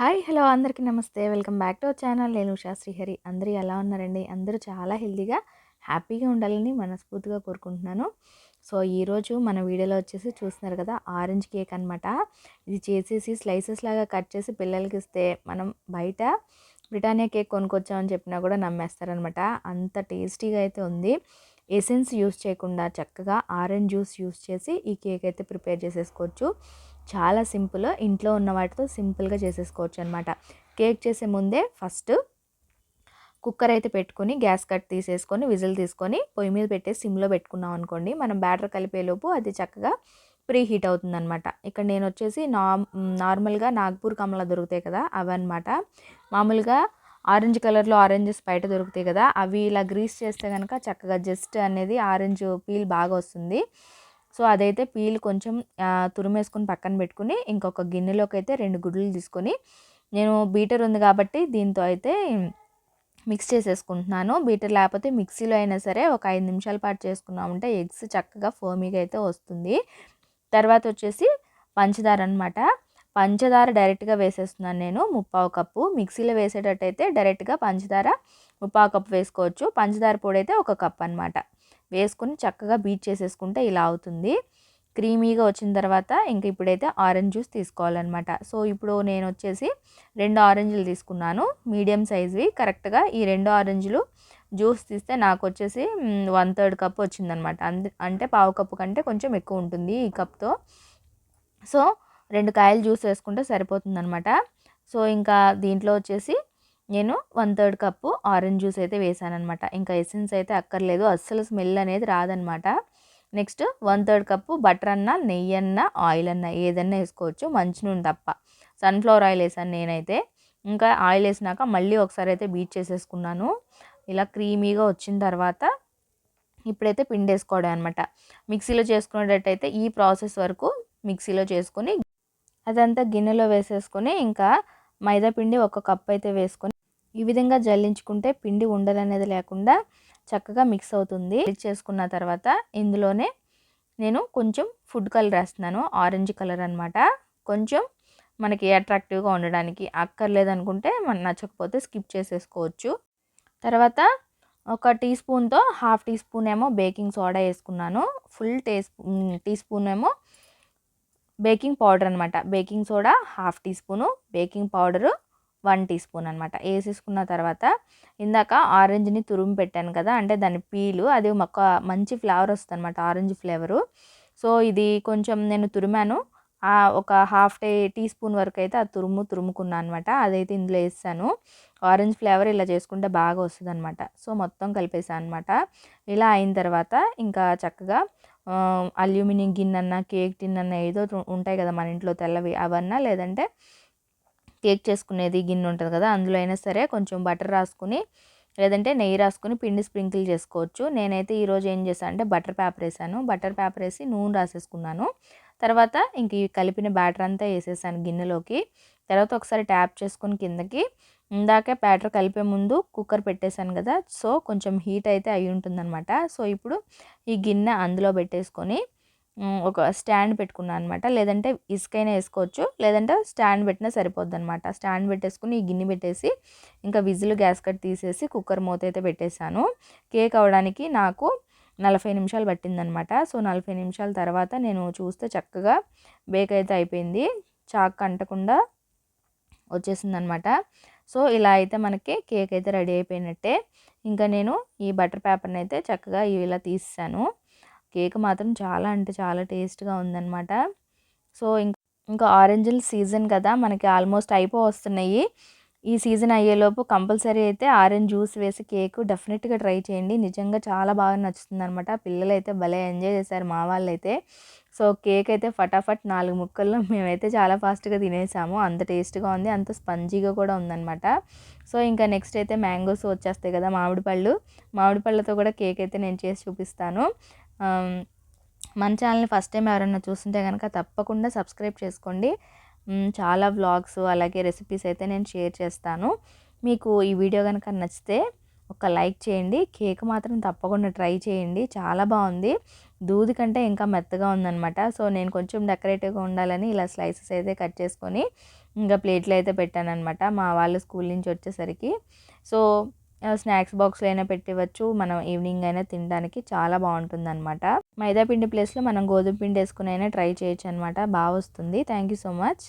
Hi hello అందరికీ నమస్తే. Welcome back to our channel. నేను ఉషా శ్రీహరి. అందరూ ఎలా ఉన్నారండి? అందరూ చాలా హెల్తీగా హ్యాపీగా ఉండాలని మనస్ఫూర్తిగా కోరుకుంటున్నాను. సో ఈరోజు మన వీడియోలో వచ్చేసి చూస్తున్నారు కదా ఆరెంజ్ కేక్ అనమాట ఇది చేసేసి స్లైసెస్ లాగా కట్ చేసి పిల్లలకి ఇస్తే మనం బయట బ్రిటానియా కేక్ కొనుక్కొచ్చామని చెప్పినా కూడా నమ్మేస్తారనమాట అంత టేస్టీగా అయితే ఉంది. ఎసెన్స్ యూస్ చేయకుండా చక్కగా ఆరెంజ్ జ్యూస్ యూస్ చేసి ఈ కేక్ అయితే ప్రిపేర్ చేసేసుకోవచ్చు. చాలా సింపుల్. ఇంట్లో ఉన్న వాటితో సింపుల్గా చేసేసుకోవచ్చు అనమాట కేక్ చేసే ముందే ఫస్ట్ కుక్కర్ అయితే పెట్టుకొని గ్యాస్ కట్ తీసేసుకొని విజిల్ తీసుకొని పొయ్యి మీద పెట్టేసి సిమ్లో పెట్టుకున్నాం అనుకోండి మనం బ్యాటర్ కలిపేలోపు అది చక్కగా ప్రీ హీట్ అవుతుందనమాట. ఇక్కడ నేను వచ్చేసి నా నార్మల్గా నాగ్పూర్ కమల దొరుకుతాయి కదా అవి అనమాట మామూలుగా ఆరెంజ్ కలర్లో ఆరెంజెస్ బయట దొరుకుతాయి కదా అవి ఇలా గ్రీస్ చేస్తే కనుక చక్కగా జస్ట్ అనేది ఆరెంజ్ పీల్ బాగా వస్తుంది. సో అదైతే పీల్ కొంచెం తురిమేసుకొని పక్కన పెట్టుకుని ఇంకొక గిన్నెలోకి అయితే రెండు గుడ్లు తీసుకొని నేను బీటర్ ఉంది కాబట్టి దీంతో అయితే మిక్స్ చేసేసుకుంటున్నాను. బీటర్ లేకపోతే మిక్సీలో అయినా సరే ఒక ఐదు నిమిషాల పాటు చేసుకున్నామంటే ఎగ్స్ చక్కగా ఫోమీగా అయితే వస్తుంది. తర్వాత వచ్చేసి పంచదార అనమాట పంచదార డైరెక్ట్గా వేసేస్తున్నాను నేను ముప్పావు కప్పు. మిక్సీలో వేసేటట్టయితే డైరెక్ట్గా పంచదార ముప్పావు కప్పు వేసుకోవచ్చు. పంచదార పొడి అయితే ఒక కప్ అనమాట వేసుకొని చక్కగా బీట్ చేసేసుకుంటే ఇలా అవుతుంది. క్రీమీగా వచ్చిన తర్వాత ఇంక ఇప్పుడైతే ఆరెంజ్ జ్యూస్ తీసుకోవాలన్నమాట. సో ఇప్పుడు నేను వచ్చేసి రెండు ఆరెంజ్లు తీసుకున్నాను. మీడియం సైజ్వి. కరెక్ట్గా ఈ రెండు ఆరెంజ్లు జ్యూస్ తీస్తే నాకు వచ్చేసి వన్ థర్డ్ కప్ వచ్చిందనమాట అంటే పావు కప్పు కంటే కొంచెం ఎక్కువ ఉంటుంది ఈ కప్తో. సో రెండు కాయలు జ్యూస్ వేసుకుంటే సరిపోతుందనమాట సో ఇంకా దీంట్లో వచ్చేసి నేను one third cup orange juice అయితే వేసానమాట ఇంకా ఎసెన్స్ అయితే అక్కర్లేదు. అస్సలు స్మెల్ అనేది రాదనమాట next one third cup butter అన్న నెయ్యి అన్న ఆయిల్ అన్న ఏదన్నా వేసుకోవచ్చు. మంచి నూనె తప్ప. సన్ఫ్లవర్ ఆయిల్ వేసాను నేనైతే. ఇంకా ఆయిల్ వేసినాక మళ్ళీ ఒకసారి అయితే బీట్ చేసేసుకున్నాను. ఇలా క్రీమీగా వచ్చిన తర్వాత ఇప్పుడైతే పిండి వేసుకోవడం అనమాట మిక్సీలో చేసుకునేటట్టయితే ఈ ప్రాసెస్ వరకు మిక్సీలో చేసుకొని అదంతా గిన్నెలో వేసేసుకొని ఇంకా మైదా పిండి ఒక కప్ అయితే వేసుకొని ఈ విధంగా జల్లించుకుంటే పిండి ఉండలనేది లేకుండా చక్కగా మిక్స్ అవుతుంది. మిక్స్ చేసుకున్న తర్వాత ఇందులోనే నేను కొంచెం ఫుడ్ కలర్ వేస్తున్నాను. ఆరెంజ్ కలర్ అనమాట కొంచెం మనకి అట్రాక్టివ్గా ఉండడానికి అక్కర్లేదనుకుంటే మన నచ్చకపోతే స్కిప్ చేసేసుకోవచ్చు. తర్వాత ఒక టీ స్పూన్తో హాఫ్ టీ స్పూన్ ఏమో బేకింగ్ సోడా వేసుకున్నాను. Full teaspoon teaspoon ఏమో బేకింగ్ పౌడర్ అనమాట baking soda half teaspoon baking powder one teaspoon అనమాట వేసేసుకున్న తర్వాత ఇందాక ఆరెంజ్ని తురుము పెట్టాను కదా అంటే దాని పీలు అది ఒక మంచి ఫ్లేవర్ వస్తుంది అనమాట ఆరెంజ్ ఫ్లేవరు. సో ఇది కొంచెం నేను తురిమాను. ఒక హాఫ్ డే టీ స్పూన్ వరకు అయితే ఆ తురుము తురుముకున్నాను అనమాట అదైతే ఇందులో వేస్తాను ఆరెంజ్ ఫ్లేవర్ ఇలా చేసుకుంటే బాగా వస్తుంది అనమాట సో మొత్తం కలిపేసాను అనమాట ఇలా అయిన తర్వాత ఇంకా చక్కగా అల్యూమినియం గిన్నె కేక్ టిన్ అన్న ఏదో ఉంటాయి కదా మన ఇంట్లో తెల్లవి అవన్నా లేదంటే కేక్ చేసుకునేది గిన్నె ఉంటుంది కదా అందులో అయినా సరే కొంచెం బటర్ రాసుకుని లేదంటే నెయ్యి రాసుకుని పిండి స్ప్రింకిల్ చేసుకోవచ్చు. నేనైతే ఈరోజు ఏం చేశాను అంటే బటర్ పేపర్ వేసాను. బటర్ పేపర్ వేసి నూనె రాసేసుకున్నాను. తర్వాత ఇంక ఈ కలిపిన బ్యాటర్ అంతా వేసేసాను గిన్నెలోకి. తర్వాత ఒకసారి ట్యాప్ చేసుకుని కిందకి ఇందాకే బ్యాటర్ కలిపే ముందు కుక్కర్ పెట్టేశాను కదా సో కొంచెం హీట్ అయితే అయి ఉంటుందన్నమాట. సో ఇప్పుడు ఈ గిన్నె అందులో పెట్టేసుకొని ఒక స్టాండ్ పెట్టుకున్నాను అనమాట లేదంటే ఇసుకైనా వేసుకోవచ్చు లేదంటే స్టాండ్ పెట్టినా సరిపోద్ది అనమాట స్టాండ్ పెట్టేసుకుని ఈ గిన్నె పెట్టేసి ఇంకా విజిల్ గ్యాస్ కట్ తీసేసి కుక్కర్ మూత అయితే పెట్టేశాను. కేక్ అవడానికి నాకు నలభై నిమిషాలు పట్టిందనమాట సో నలభై నిమిషాల తర్వాత నేను చూస్తే చక్కగా బేక్ అయితే అయిపోయింది. చాక్ అంటకుండా వచ్చేసిందనమాట సో ఇలా అయితే మనకి కేక్ అయితే రెడీ అయిపోయినట్టే. ఇంకా నేను ఈ బటర్ పేపర్ని అయితే చక్కగా ఇలా తీసాను కేక్ మాత్రం చాలా అంటే చాలా టేస్ట్గా ఉందన్నమాట. సో ఇంకా ఇంకా ఆరెంజ్ల సీజన్ కదా మనకి ఆల్మోస్ట్ అయిపో వస్తున్నాయి ఈ సీజన్ అయ్యేలోపు కంపల్సరీ అయితే ఆరెంజ్ జ్యూస్ వేసి కేక్ డెఫినెట్గా ట్రై చేయండి. నిజంగా చాలా బాగా నచ్చుతుంది అనమాట పిల్లలు అయితే భలే ఎంజాయ్ చేశారు మా వాళ్ళు అయితే సో కేక్ అయితే ఫటాఫట్ నాలుగు ముక్కల్లో మేమైతే చాలా ఫాస్ట్గా తినేసాము. అంత టేస్ట్గా ఉంది అంత స్పంజీగా కూడా ఉందన్నమాట. సో ఇంకా నెక్స్ట్ అయితే మ్యాంగోస్ వచ్చేస్తాయి కదా మామిడి పళ్ళు. మామిడి పళ్ళతో కూడా కేక్ అయితే నేను చేసి చూపిస్తాను. మన ఛానల్ని ఫస్ట్ టైం ఎవరైనా చూస్తుంటే కనుక తప్పకుండా సబ్స్క్రైబ్ చేసుకోండి. చాలా వ్లాగ్స్ అలాగే రెసిపీస్ అయితే నేను షేర్ చేస్తాను. మీకు ఈ వీడియో కనుక నచ్చితే ఒక లైక్ చేయండి. కేక్ మాత్రం తప్పకుండా ట్రై చేయండి. చాలా బాగుంది. దూది కంటే ఇంకా మెత్తగా ఉందనమాట సో నేను కొంచెం డెకరేటివ్గా ఉండాలని ఇలా స్లైసెస్ అయితే కట్ చేసుకొని ఇంకా ప్లేట్లు అయితే పెట్టాను అనమాట మా వాళ్ళు స్కూల్ నుంచి వచ్చేసరికి. సో స్నాక్స్ బాక్స్లో అయినా పెట్టివచ్చు. మనం ఈవినింగ్ అయినా తినడానికి చాలా బాగుంటుంది అనమాట మైదా పిండి ప్లేస్లో మనం గోధుమ పిండి వేసుకుని అయినా ట్రై చేయొచ్చు అనమాట బాగా వస్తుంది థ్యాంక్ యూ సో మచ్.